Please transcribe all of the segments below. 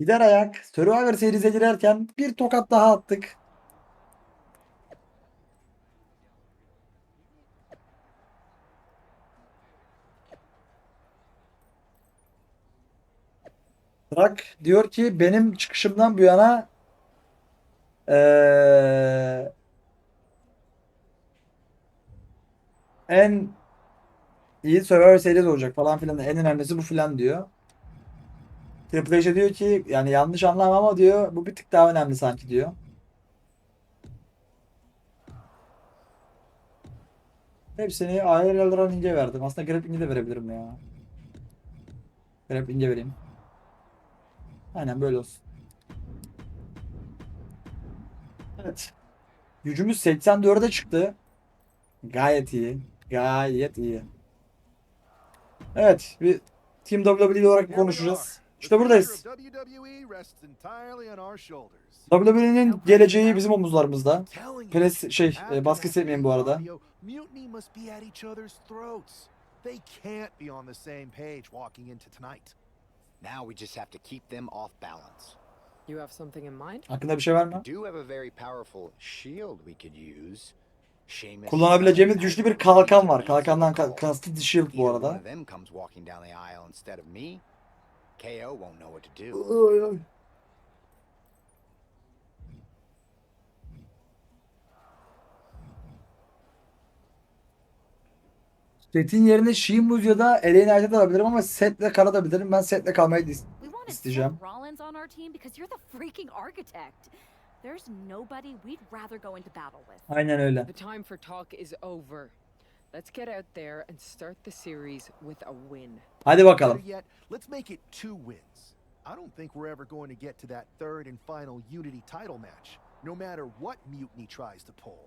Gider ayak. Survivor Series'e girerken bir tokat daha attık. Trak diyor ki benim çıkışımdan bu yana eee, en iyi Survivor Series olacak falan filan. En önemlisi bu filan diyor. Triple H diyor ki yani yanlış anlama ama diyor bu bir tık daha önemli sanki diyor. Hepsini ayrı Elrond'e verdim. Aslında Grappling'e de verebilirim ya. Grappling'e vereyim. Aynen böyle olsun. Evet. Gücümüz 84'e çıktı. Gayet iyi. Gayet iyi. Evet. Bir Team WWE olarak konuşacağız. İşte buradayız. WWE'nin geleceği bizim omuzlarımızda. Pres şey e, baskı sevmeyin bu arada. They can't be on the same page walking into tonight. Now we just have to keep them off balance. You have something in mind? Hakkında bir şey var mı? Do have a very powerful shield we could use. Kullanabileceğimiz güçlü bir kalkan var. Kalkandan ka- kastı The Shield bu arada. KO won't know what to do. Set'in yerine Sheamus ya da LA Knight'ı da alabilirim ama Seth'le kalabilirim. Ben Seth'le kalmayı isteyeceğim. Rollins on our team because you're the freaking architect. There's nobody we'd rather go into battle with. Aynen öyle. The time for talk is over. Let's get out there and start the series with a win. Hadi bakalım. Let's make it two wins. I don't think we're ever going to get to that third and final Unity title match, no matter what Mutiny tries to pull.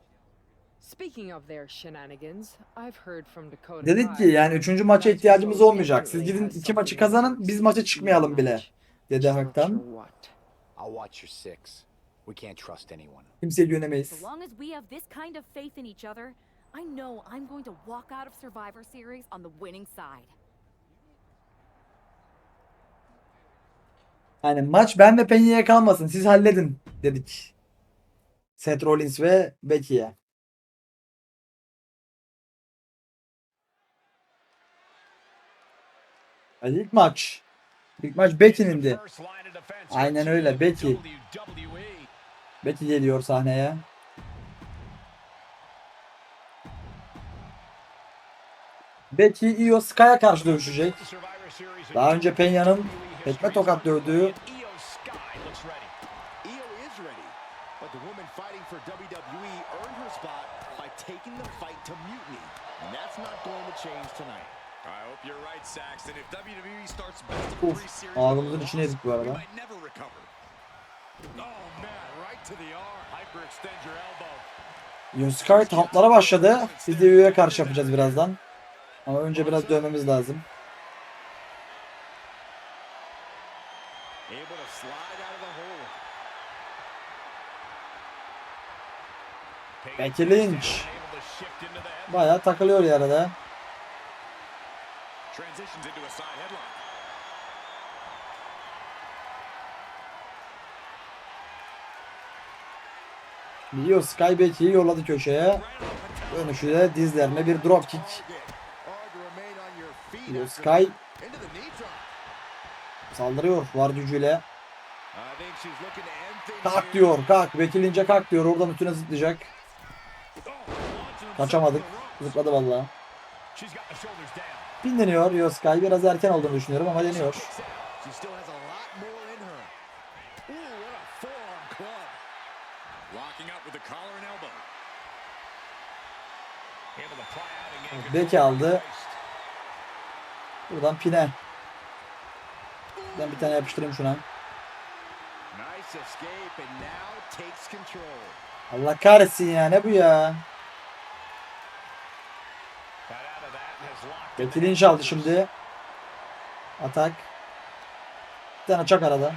Speaking of their shenanigans, I've heard from Dakota. Dedik ki yani üçüncü maça ihtiyacımız olmayacak. Siz gidin iki maçı kazanın biz maça çıkmayalım bile. Dedi Hak'tan. I'll watch your six. We can't trust anyone. Kimseye As güvenemeyiz. long as we have this kind of faith in each other, I know I'm going to walk out of Survivor Series on the winning side. Yani maç ben ve Penya'ya kalmasın. Siz halledin dedik. Seth Rollins ve Becky'ye. Hadi ilk maç. İlk maç Becky'nindi. Aynen öyle, Becky. Becky geliyor sahneye. Becky Io Sky'a karşı dövüşecek. Daha önce Peña'nın tekme tokat dövdüğü but the woman fighting for WWE earned her spot by taking the fight to Mutiny, and that's not going to change tonight. I hope you're right, Saxton. If WWE starts best of Uf, three series, ağzımızın içine yedik bu arada. never recover. Oh man, right to the arm. Hyperextend your elbow. Io Sky tamplara başladı. Biz de Io'ya karşı yapacağız birazdan. Ama önce biraz dövmemiz lazım. Able to slide out of the hole. Becky Lynch. Bayağı takılıyor yarıda. Io Sky Becky'yi yolladı köşeye. Dönüşü de dizlerine bir drop kick. After Sky saldırıyor var gücüyle. Kalk diyor kalk. Becky Lynch'e kalk diyor. Oradan üstüne zıplayacak. Kaçamadık. Zıpladı valla. She's got the shoulders down. Pinleniyor Io Sky. Biraz erken olduğunu düşünüyorum ama deniyor. Of aldı. Buradan pine. Ben bir tane yapıştırayım şuna. Allah kahretsin ya ne bu ya. Got out of that and has locked Becky in the Lynch aldı şimdi. Atak. Bir tane çak arada.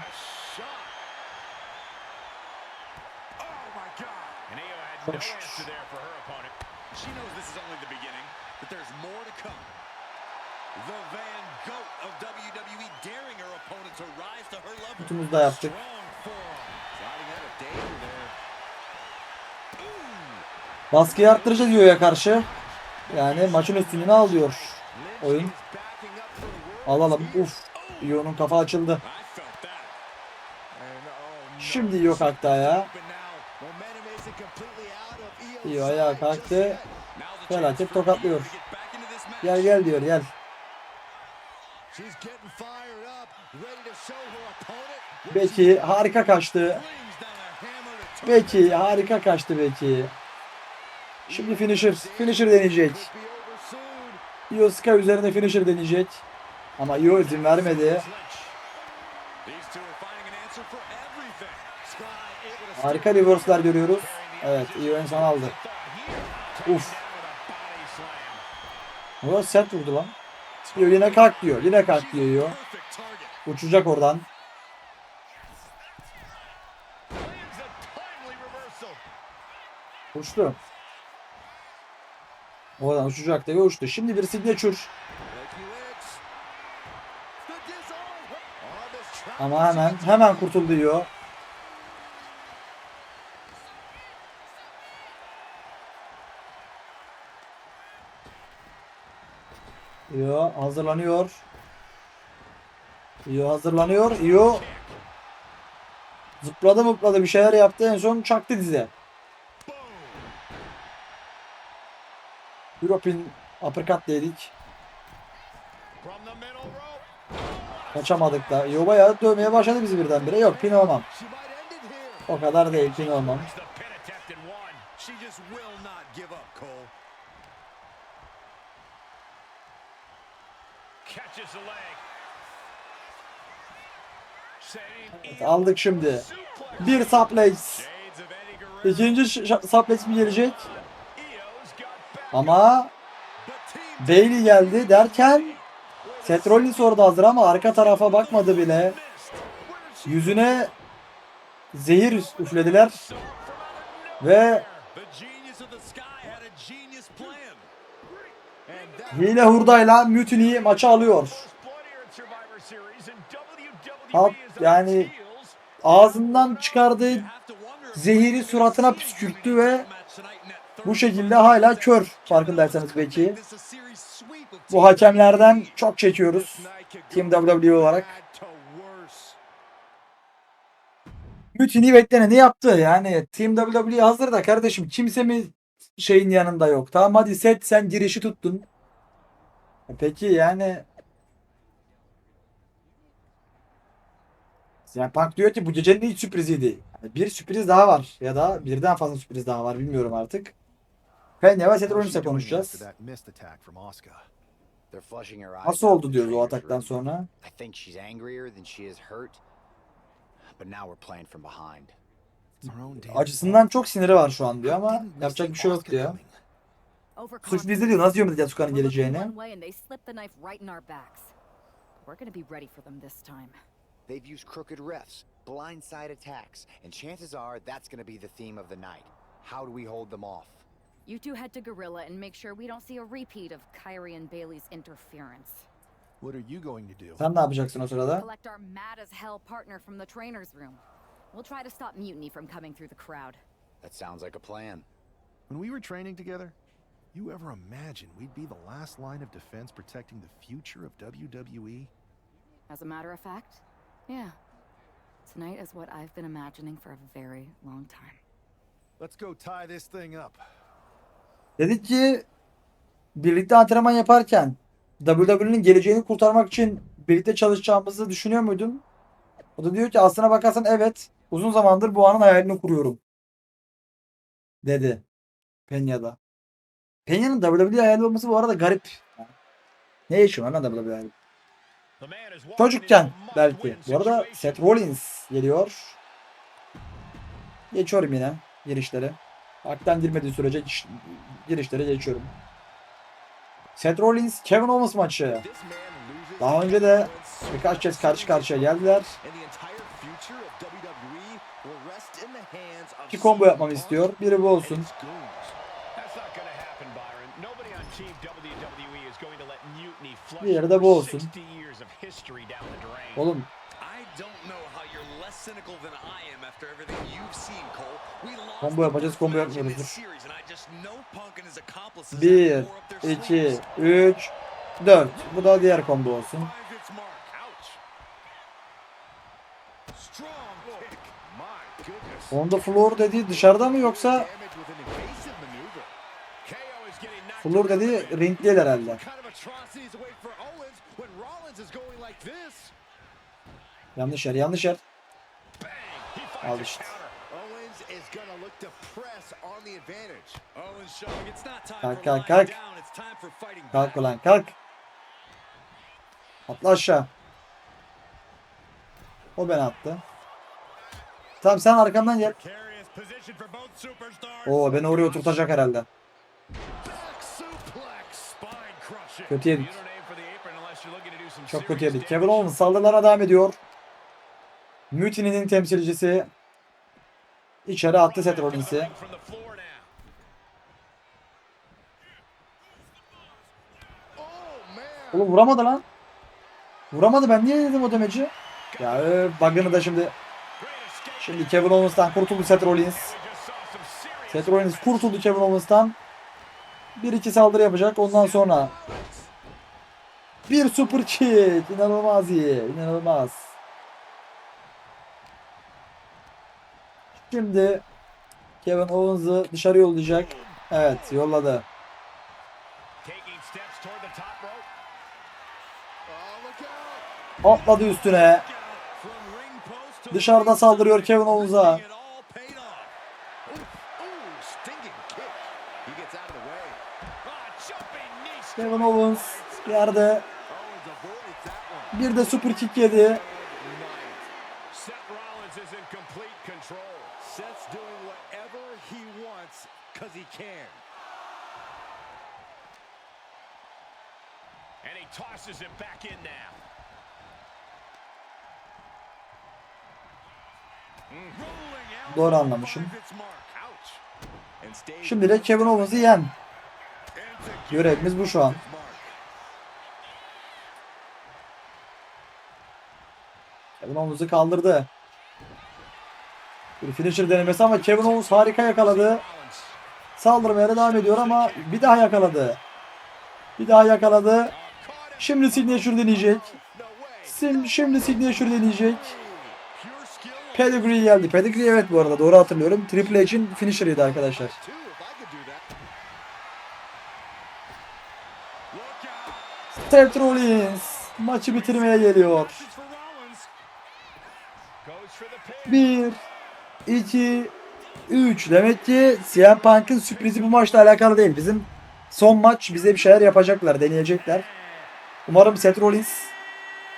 Shot. Oh my God. And Io had Çok no şükür. answer there for her opponent. She knows this is only the beginning, but there's more to come. The Van Goat of WWE daring her opponent to rise to her level. Kutumuzu da yaptık. Baskıyı arttıracağız diyor karşı. Yani maçın üstünlüğünü. Oyun. For the world. Alalım. Uf. Io'nun kafa açıldı. Şimdi out of Io's Io ayağa kalktı. Felaket tokatlıyor. Gel gel diyor gel. Becky harika kaçtı. Becky harika kaçtı Becky. Şimdi finisher. Finisher deneyecek. Io Sky üzerinde finisher deneyecek. Ama Io izin vermedi. Harika reverse'ler görüyoruz. Evet Io en son aldı. Uf. O sert vurdu lan. Io yine kalk diyor. Yine kalk diyor Io. Uçacak oradan. Uçtu. Oradan uçacaktı ve uçtu. Şimdi bir signature. Ama hemen hemen kurtuldu Io. Io hazırlanıyor. Io hazırlanıyor. Io zıpladı mıpladı bir şeyler yaptı. En son çaktı dize. European uppercut dedik. Kaçamadık da. Io bayağı dövmeye başladı bizi birdenbire. Yok pin olmam. O kadar değil pin olmam. Same Aldık şimdi. Bir suplex. İkinci suplex mi gelecek? Ama Bailey geldi derken Seth Rollins orada hazır ama arka tarafa bakmadı bile. Yüzüne zehir üflediler ve hile hurdayla Mutiny maçı alıyor. on yani ağzından çıkardığı zehiri suratına püskürttü ve bu şekilde hala kör farkındaysanız belki. Bu hakemlerden çok çekiyoruz. Team WWE olarak. Mutiny bekleneni yaptı. Yani Team WWE hazır da kardeşim kimse mi şeyin yanında yok. Tamam hadi set sen girişi tuttun. E Peki yani yani Punk diyor ki bu gecenin ilk sürpriziydi. Yani bir sürpriz daha var ya da birden fazla sürpriz daha var bilmiyorum artık. Rollins'e doing konuşacağız. Nasıl oldu diyoruz o ataktan sonra. I think she's angrier than she is hurt. But now we're playing from behind. It's our own damn Acısından çok siniri var şu an diyor ama yapacak bir şey yok diyor. Suç bizde diyor. Nasıl diyor Yasuka'nın We're looking geleceğini. We're gonna be ready for them this time. They've used crooked refs, blindside attacks, and chances are that's going to be the theme of the night. How do we hold them off? You two head to Gorilla and make sure we don't see a repeat of Kyrie and Bailey's interference. What are you going to do? Sen ne yapacaksın o sırada? Collect our mad as hell partner from the trainer's room. We'll try to stop mutiny from coming through the crowd. That sounds like a plan. When we were training together, you ever imagine we'd be the last line of defense protecting the future of? WWE? As a matter of fact, yeah. Tonight is what I've been imagining for a very long time. Let's go tie this thing up. Dedik ki birlikte antrenman yaparken WWE'nin geleceğini kurtarmak için birlikte çalışacağımızı düşünüyor muydun? O da diyor ki aslına bakarsan evet. Uzun zamandır bu anın hayalini kuruyorum. Dedi. Penya'da. Penya'nın WWE hayali olması bu arada garip. Ne yaşıyor lan WWE hayali? Çocukken belki. Bu arada Seth Rollins geliyor. Geçiyorum yine girişleri. Haktan girmediği sürece girişlere geçiyorum. Seth Rollins, Kevin Owens maçı. Daha önce de birkaç kez karşı karşıya geldiler. İki combo yapmamı istiyor. Biri bu olsun. That's not going to happen, Combo yapacağız, combo yapmıyoruz, dur. series, and I just know Punk and his accomplices have 1, more up their 2, sleeves. 3, 4. Bu da diğer combo olsun. Finds its mark. Ouch. Strong kick. My goodness. On the floor dediği dışarıda mı yoksa floor around. dediği ring değil herhalde. Yanlış yer yanlış yer. Al işte. Kalk, kalk, kalk. down, it's time for fighting Kalk ulan kalk. Atla aşağı. O beni attı. Tamam sen arkamdan gel. Oo beni oraya oturtacak herhalde. Kötü yedik. Çok kötü yedik. Kevin Owens saldırılara devam ediyor. Mutiny'nin temsilcisi içeri attı Seth Rollins'i. Oğlum vuramadı lan. Vuramadı ben niye dedim o demeci? Ya öf, bug'ını da şimdi. Şimdi Kevin Owens'tan kurtuldu Seth Rollins. Seth Rollins kurtuldu Kevin Owens'tan. Bir iki saldırı yapacak. Ondan sonra bir super kick. İnanılmaz iyi. İnanılmaz. Şimdi Kevin Owens'ı dışarı yollayacak. Evet yolladı. Oh! Atladı üstüne. Dışarıda saldırıyor Kevin Owens'a. Ah. Kevin Owens yerde one. bir de super kick yedi. Nice. Seth Rollins is in complete control. Seth's doing whatever he wants because he can. And he tosses him back in now. Rolling out. Doğru anlamışım. Şimdi de Kevin Owens'ı yen. Görevimiz bu şu an. Kevin Owens'ı kaldırdı. Bir finisher denemesi ama Kevin Owens harika yakaladı. Saldırmaya da devam ediyor ama bir daha yakaladı. Bir daha yakaladı. Şimdi signature deneyecek. Sim, şimdi signature deneyecek. Pedigree geldi. Pedigree evet bu arada doğru hatırlıyorum. Triple H'in finisher'ıydı arkadaşlar. Seth Rollins maçı bitirmeye geliyor. This 2 3 Demek ki CM Punk'ın sürprizi bu maçla alakalı değil. Bizim son maç bize bir şeyler yapacaklar, deneyecekler. Umarım Seth Rollins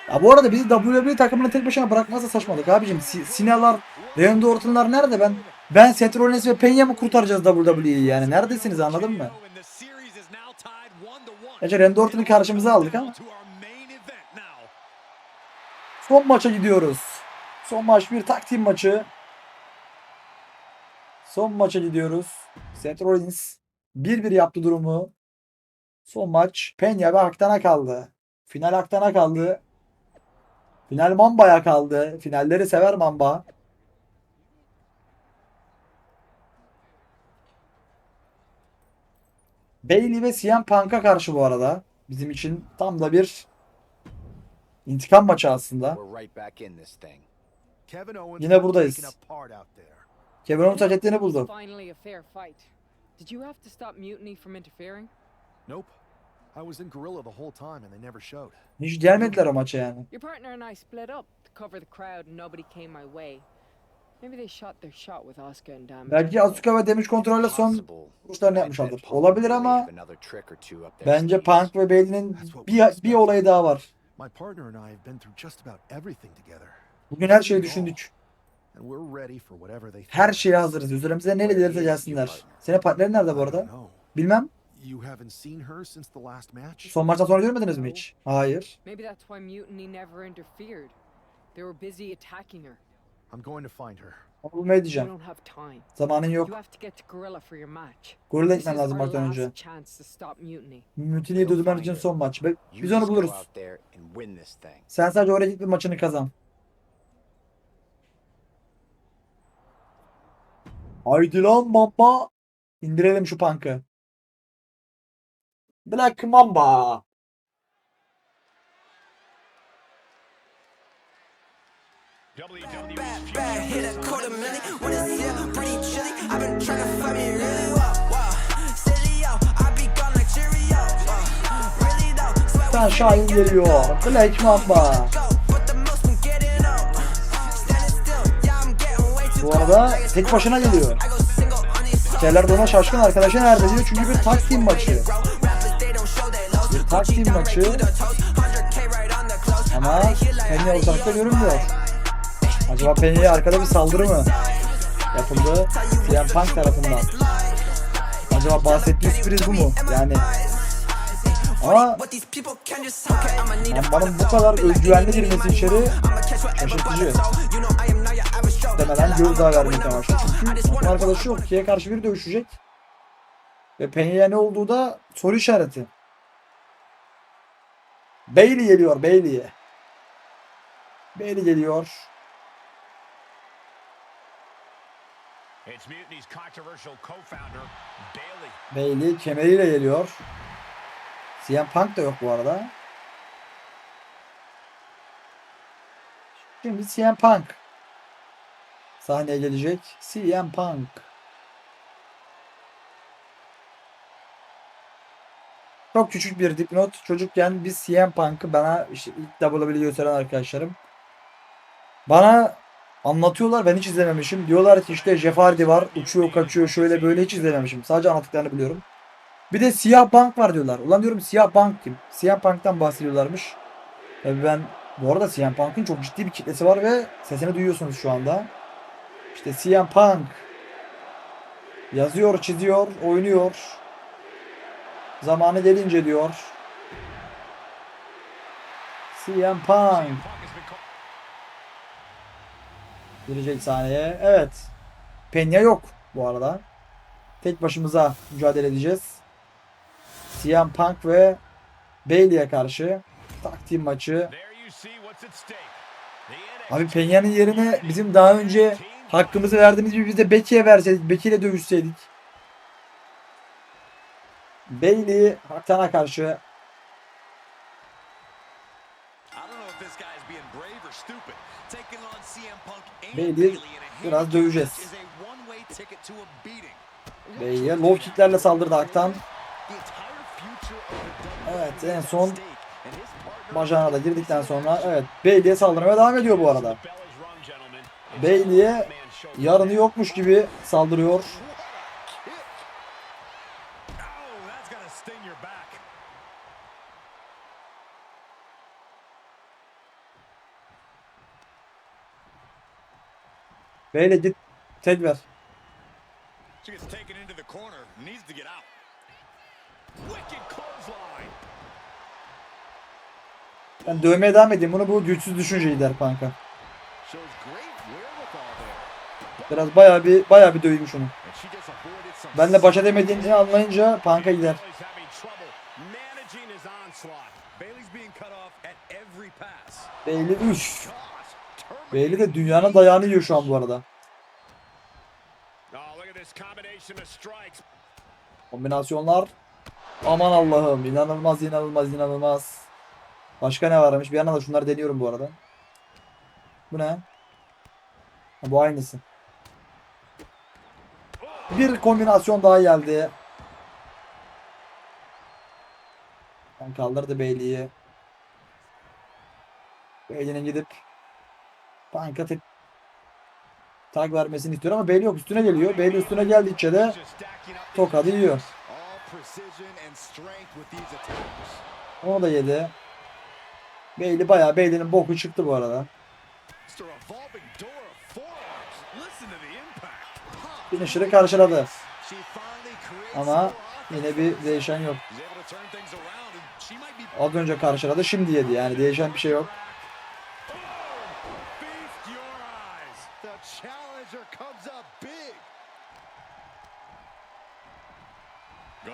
ya bu arada bizi WWE takımına tek başına bırakmazsa saçmalık abicim. Si- Sina'lar, Randy Orton'lar nerede ben? Ben Seth Rollins ve Peña mı kurtaracağız WWE'yi yani? Neredesiniz anladın mı? Gerçi Randy Orton'u karşımıza aldık ama. Son maça gidiyoruz. Son maç bir team maçı. Son maça gidiyoruz. Seth Rollins 1-1 yaptı durumu. Son maç Penya ve Aktan'a kaldı. Final Aktan'a kaldı. Final Mamba'ya kaldı. Finalleri sever Mamba. Bailey ve CM Punk'a karşı bu arada. Bizim için tam da bir intikam maçı aslında. Yine buradayız. Kevin Owens hak ettiğini buldu. Finally a fair fight. Did you have to stop Mutiny from interfering? Nope. I was in Gorilla the whole time and they never showed. Hiç gelmediler o maça yani. Your partner and I split up to cover the crowd and nobody came my way. Maybe they shot their shot with Asuka and Damage. Belki Asuka ve Damage Control'le son vuruşlarını yapmışlardır. Olabilir ama bence. Punk ve Bailey'nin bir, bir olayı daha var. My partner and I have been through just about everything together. Bugün her şeyi düşündük. Her şeye hazırız. Üzerimize ne gelirse gelsinler. Senin partnerin nerede bu I arada? Bilmem. You haven't seen her since the last match? Son maçtan sonra görmediniz mi hiç? Hayır. Maybe that's why Mutiny never interfered. They were busy attacking her. I'm going to find her. Onu We diyeceğim. don't have time. Zamanın yok. You have to get to Gorilla for your match. Gorilla This gitmen lazım maçtan önce. last chance to stop mutiny. Mutiniyi durdurman için son maç. Biz onu buluruz. out there and win this thing. Sen sadece oraya git ve maçını kazan. Haydi lan baba. İndirelim şu punk'ı. Black Mamba. WWE's Bad hit a Bu arada tek başına geliyor. Keller de ona şaşkın arkadaşı nerede diyor çünkü bir team maçı. Bir team maçı 100k right on the close. ama Penny ortalıkta görünmüyor. Acaba Penny'ye arkada bir saldırı mı yapıldı CM Punk tarafından? Acaba bahsettiği sürpriz bu mu? Yani ama What these people can just okay, I'ma need a Mamba'nın bu kadar özgüvenli girmesi içeri şaşırtıcı. Demeden gözdağı vermeye başladı. Çünkü arkadaşı yok. Ki'ye karşı biri dövüşecek. Ve Penny'e ne olduğu da soru işareti. Bailey geliyor Bailey. Bailey geliyor. Bailey kemeriyle geliyor. CM Punk da yok bu arada. Şimdi CM Punk sahneye gelecek. CM Punk. Çok küçük bir dipnot. Çocukken biz CM Punk'ı bana işte ilk WWE'yi gösteren arkadaşlarım bana anlatıyorlar. Ben hiç izlememişim. Diyorlar ki işte Jeff Hardy var. Uçuyor kaçıyor şöyle böyle hiç izlememişim. Sadece anlattıklarını biliyorum. Bir de siyah bank var diyorlar. Ulan diyorum siyah bank kim? Siyah banktan bahsediyorlarmış. Tabii ben bu arada CM Punk'ın çok ciddi bir kitlesi var ve sesini duyuyorsunuz şu anda. İşte CM Punk yazıyor, çiziyor, oynuyor. Zamanı gelince diyor. CM Punk girecek sahneye. Evet. Penya yok bu arada. Tek başımıza mücadele edeceğiz. CM Punk ve Bailey'e karşı taktim maçı. Abi Penya'nın yerine bizim daha önce hakkımızı verdiğimiz gibi biz de Becky'ye verseydik, Becky ile dövüşseydik. Bailey Haktan'a karşı Bailey biraz döveceğiz. Bailey'e low kicklerle saldırdı Haktan. Evet en son bacağına da girdikten sonra evet Bailey'e saldırmaya devam ediyor bu arada. Bailey'e yarını yokmuş gibi saldırıyor. Bailey git tek ver. Ben dövmeye devam edeyim. Bunu bu güçsüz düşünceyi der kanka. Biraz bayağı bir bayağı bir döveyim şunu. Ben de baş edemediğini anlayınca Punk'a gider. Bailey üf. Gosh, Bailey de dünyanın dayağını yiyor şu an bu arada. Oh. Kombinasyonlar. Aman Allah'ım. inanılmaz inanılmaz inanılmaz. Başka ne varmış? Bir yandan da şunları deniyorum bu arada. Bu ne? Ha, bu aynısı. Bir kombinasyon daha geldi. Ben kaldırdı Bailey'i. Bailey'nin gidip tek tag vermesini istiyor ama Bailey yok üstüne geliyor. Bailey üstüne geldikçe de tokadı yiyor. Onu da yedi. Bailey bayağı Bailey'nin boku çıktı bu arada. Finisher'ı karşıladı. Ama yine bir değişen yok. Az önce karşıladı şimdi yedi yani değişen bir şey yok.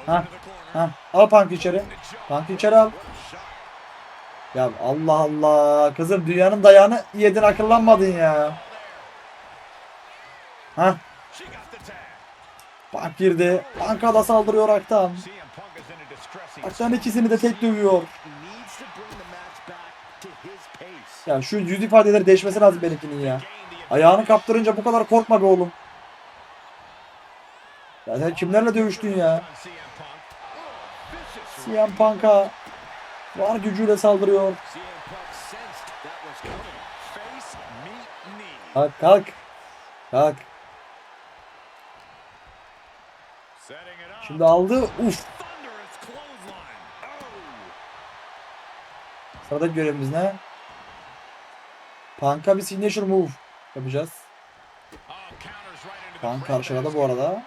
Ha, ha. Al Punk içeri. Punk içeri al. Ya Allah Allah. Kızım dünyanın dayağını yedin akıllanmadın ya. Ha Punk girdi. Punk'a da saldırıyor Aktan. Aktan ikisini de tek dövüyor. Ya şu yüz ifadeleri değişmesi lazım benimkinin ya. Ayağını kaptırınca bu kadar korkma be oğlum. Ya sen kimlerle dövüştün ya? CM Punk'a var gücüyle saldırıyor. Kalk kalk. Kalk. Setting it up. Şimdi aldı. Uf. Sıradaki görevimiz ne? Punk'a bir signature move yapacağız. Punk karşıladı bu arada.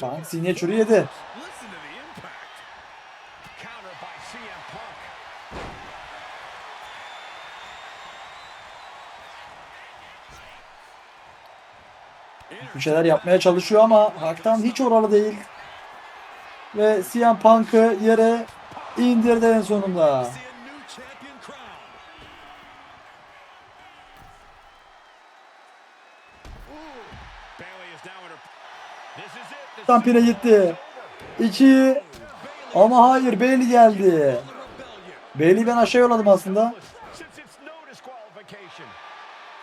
Punk signature'ı yedi. Listen to the impact. Counter by CM Punk. Bir şeyler yapmaya çalışıyor ama Hak'tan hiç oralı değil. Ve CM Punk'ı yere indirdi en sonunda. See a new champion crown. Ooh. Bailey is now in her. This is it. The Tampine Super gitti. Bowl. 2 ama hayır Bailey geldi. Bailey'i ben aşağı yolladım aslında. Since it's no disqualification.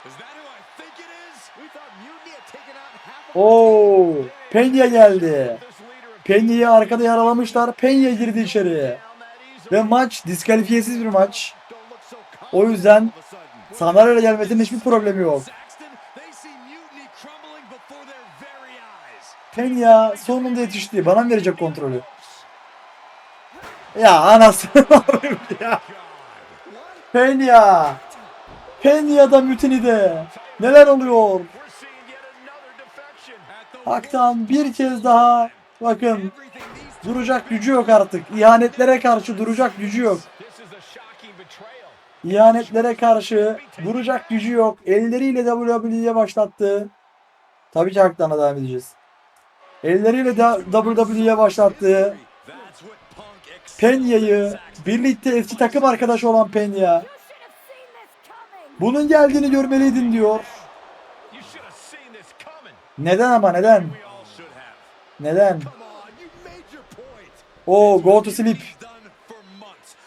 Is that who I think it is? We thought Mutiny had taken out half of Oo, Penya geldi. Penya'yı arkada yaralamışlar. Penya girdi içeri. Ve maç diskalifiyesiz bir maç. O yüzden sandalyeyle gelmesinin hiçbir problemi yok. Penya sonunda yetişti. Bana mı verecek kontrolü? Ya anasını alayım ya. Penya. Penya da mütinide. Neler oluyor? Hak'tan bir kez daha bakın duracak gücü yok artık. İhanetlere karşı duracak gücü yok. İhanetlere karşı duracak gücü yok. Elleriyle WWE'ye başlattı. Tabii ki Hak'tan devam edeceğiz. Elleriyle WWE'ye başlattı. Penya'yı birlikte eski takım arkadaşı olan Penya. Bunun geldiğini görmeliydin diyor. You should have seen this coming. Neden ama neden? Neden? O go to sleep.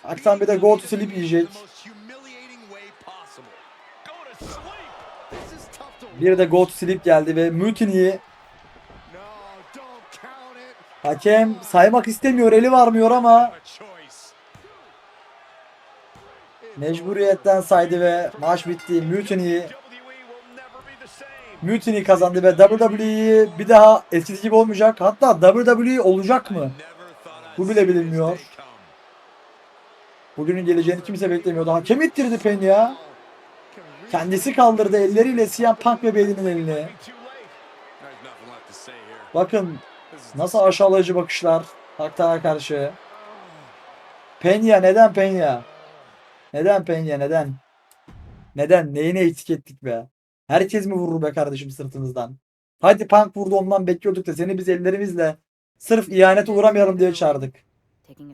Aksan bir de go to sleep yiyecek. Bir de go to sleep geldi ve Mutiny'yi hakem saymak istemiyor. Eli varmıyor ama mecburiyetten saydı ve maç bitti. Mutiny WWE will never be the same. Mutiny kazandı ve WWE'yi bir daha eskisi gibi olmayacak. Hatta WWE olacak mı? Bu bile bilinmiyor. Bugünün geleceğini kimse beklemiyordu. Hakem ittirdi Penya. Kendisi kaldırdı elleriyle CM Punk ve Bailey'nin elini. Bakın nasıl aşağılayıcı bakışlar Haktan'a karşı. Penya neden Penya? Neden Penya neden? Neden? Neyine etikettik be? Herkes mi vurur be kardeşim sırtımızdan? Hadi Punk vurdu ondan bekliyorduk da seni biz ellerimizle sırf ihanete uğramayalım diye çağırdık.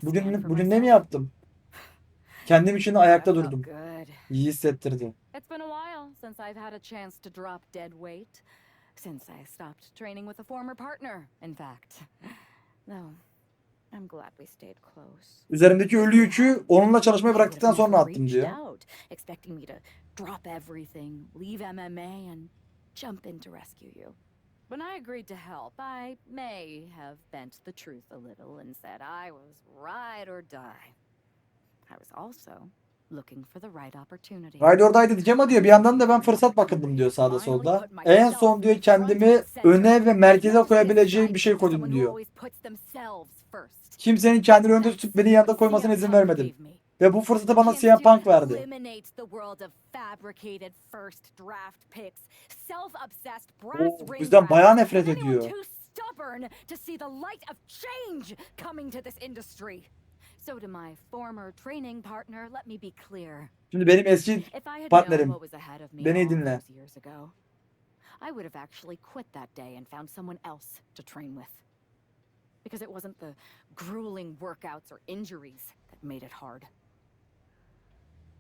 Bugün bugün ne mi yaptım? Kendim için ayakta durdum. İyi hissettirdi. It's been a while since I've had a chance to drop dead weight. Since I stopped training with a former partner, in fact. Though, I'm glad we stayed close. Üzerimdeki ölü yükü onunla çalışmayı bıraktıktan sonra attım diyor. out, expecting me to drop everything, leave MMA, and jump in to rescue you. When I agreed to help, I may have bent the truth a little and said I was ride or die. I was also looking for the right opportunity. Ride or die dedik ama diyor bir yandan da ben fırsat bakındım diyor sağda solda. En son diyor kendimi öne ve merkeze koyabileceğim bir şey koydum diyor. Kimsenin kendini önde tutup beni yanında koymasına izin vermedim. Ve bu fırsatı bana CM Punk verdi. Oo, bizden bayağı nefret ediyor. So to my former training partner, let me be clear. Şimdi benim eski If I had Partnerim, known what was ahead of me beni all dinle. those years ago, I would have actually quit that day and found someone else to train with. Because it wasn't the grueling workouts or injuries that made it hard.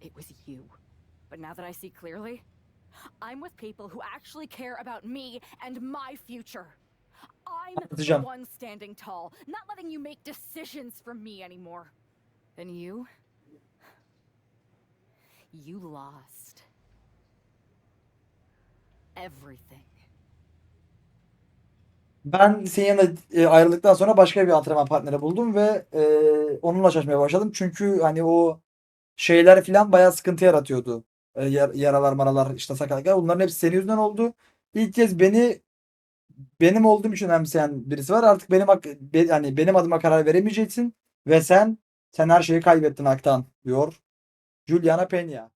It was you. But now that I see clearly, I'm with people who actually care about me and my future. I'm the one standing tall, not letting you make decisions for me anymore. And you? You lost. Everything. Ben Siena'la e, ayrıldıktan sonra başka bir antrenman partneri buldum ve e, onunla çalışmaya başladım. Çünkü hani o şeyler falan bayağı sıkıntı yaratıyordu. E, yar- yaralar maralar işte sakatlıklar bunların hepsi senin yüzünden oldu. İlk kez beni benim olduğum için önemseyen birisi var. Artık benim be, hani benim adıma karar veremeyeceksin ve sen sen her şeyi kaybettin Aktan diyor. Juliana Peña.